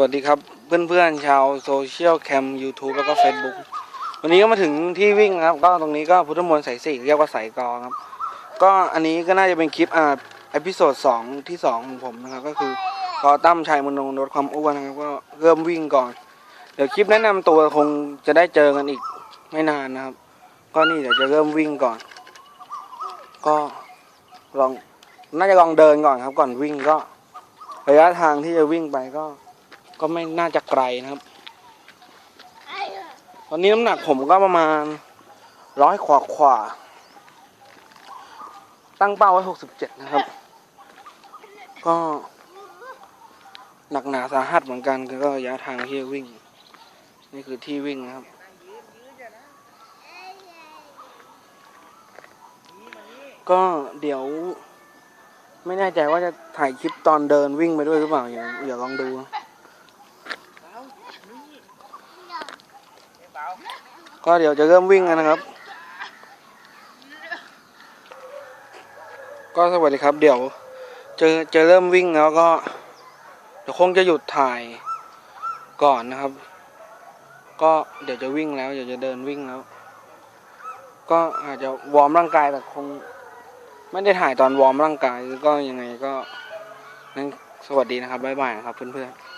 วัสดีครับเพื่อนๆชาวโซเชียลแคม YouTube แล้วก็ Facebook วันนี้ก็มาถึงที่วิ่งครับ ก็ตรงนี้ก็พุทธมนต์สายสี่เรียกว่าสายกอครับ ก็อันนี้ก็น่าจะเป็นคลิปอ่าเอพิโซดสองที่สองของผมนะครับ ก็คือกอตั้มชัยมนงลดความอ้วนนะครับก็เริ่มวิ่งก่อน เดี๋ยวคลิปแนะนำตัวคงจะได้เจอกันอีกไม่นานนะครับ ก็นี่เดี๋ยวจะเริ่มวิ่งก่อน ก็ลองน่าจะลองเดินก่อนครับ ก่อนวิ่งก็ระยะทางที่จะวิ่งไปก็ ก็ไม่น่าจะไกลนะครับ ตอนนี้น้ำหนักผมก็ประมาณร้อยขวาขวาตั้งเป้าไว้หกสิบเจ็ดนะครับ ก็หนักหนาสาหัสเหมือนกันก็ระยะทางที่วิ่ง นี่คือที่วิ่งนะครับก็เดี๋ยว ไม่แน่ใจว่าจะถ่ายคลิปตอนเดินวิ่งไปด้วยหรือเปล่าเดี๋ยวเดี๋ยวลองดูนะ ก็เดี๋ยวจะเริ่มวิ่งกันนะครับ ก็สวัสดีครับ เดี๋ยวจะจะเริ่มวิ่งแล้วก็เดี๋ยวคงจะหยุดถ่ายก่อนนะครับ ก็เดี๋ยวจะวิ่งแล้วเดี๋ยวจะเดินวิ่งแล้ว ก็อาจจะวอร์มร่างกายแต่คง ไม่ได้ถ่ายตอนวอร์มร่างกายก็ยังไงก็นั้นสวัสดีนะครับบ๊ายบายนะครับเพื่อนๆ